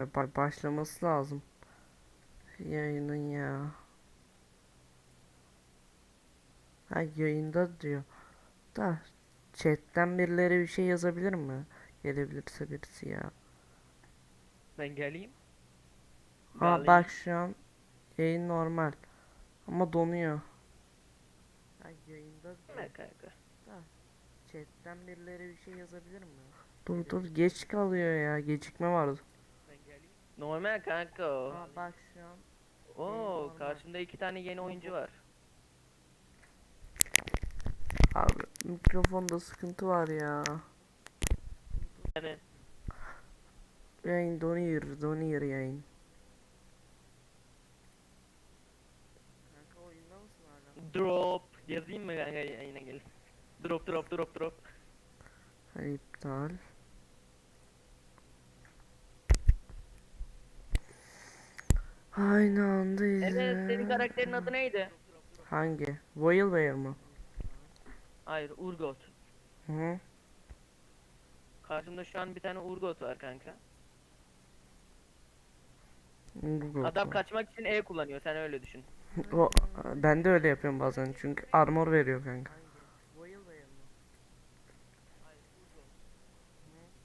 Ba- başlaması lazım. Yayının ya. Ha yayında diyor. Da chatten birileri bir şey yazabilir mi? Gelebilirse birisi ya. Ben geleyim. Ha Bağlayayım. bak şu an yayın normal. Ama donuyor. Ha yayında Ne kanka? chatten birileri bir şey yazabilir mi? Dur dur geç kalıyor ya. Gecikme vardı. Normal kanka o. Ha bak şu an Oo normal. karşımda iki tane yeni oyuncu var. abi mikrofonda sıkıntı var ya. Yani Yayın donuyor, donuyor yayın. Kanka oyunda mısın hala? drop yazayım mı kanka yayına gel. Drop drop drop drop. Ha, iptal. Aynı anda Evet senin izle. karakterin adı neydi? Hangi? Whaleware mı? Hayır Urgot. Hı. Karşımda şu an bir tane Urgot var kanka. Google. Adam kaçmak için E kullanıyor sen öyle düşün. O ben de öyle yapıyorum bazen çünkü armor veriyor kanka.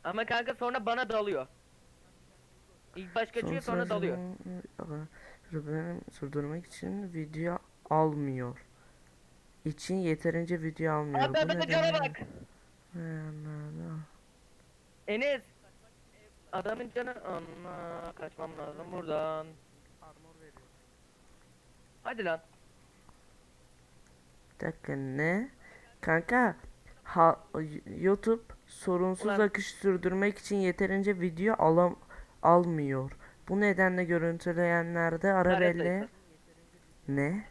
Ama kanka sonra bana dalıyor. İlk baş kaçıyor sonra dalıyor. Benim sürdürmek için video almıyor. İçin yeterince video almıyor. Abi ben cana bak. Enes. Adamın canı Allah kaçmam lazım buradan. Hadi lan. Bir dakika ne? Kanka ha, YouTube sorunsuz Ulan- akış sürdürmek için yeterince video alam almıyor. Bu nedenle görüntüleyenlerde ara Kare belli. sayısı. Ne?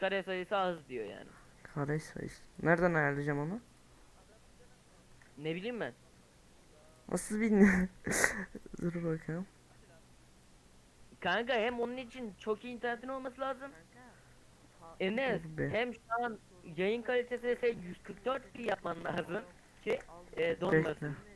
Kare sayısı az diyor yani. Kare sayısı. Nereden ayarlayacağım onu? Ne bileyim ben. Nasıl bilmiyorum. Dur bakalım. Kanka hem onun için çok iyi internetin olması lazım. Enes hem şu an yayın kalitesi ise 144p yapman lazım ki e, donmasın. Bekle.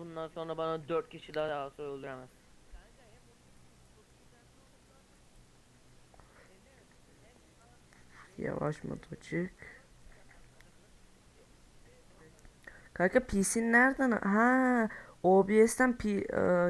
Bundan sonra bana 4 kişi daha daha öldüremez. Yavaş motoçik. Kanka PC'nin nereden? Ha, OBS'ten P, e,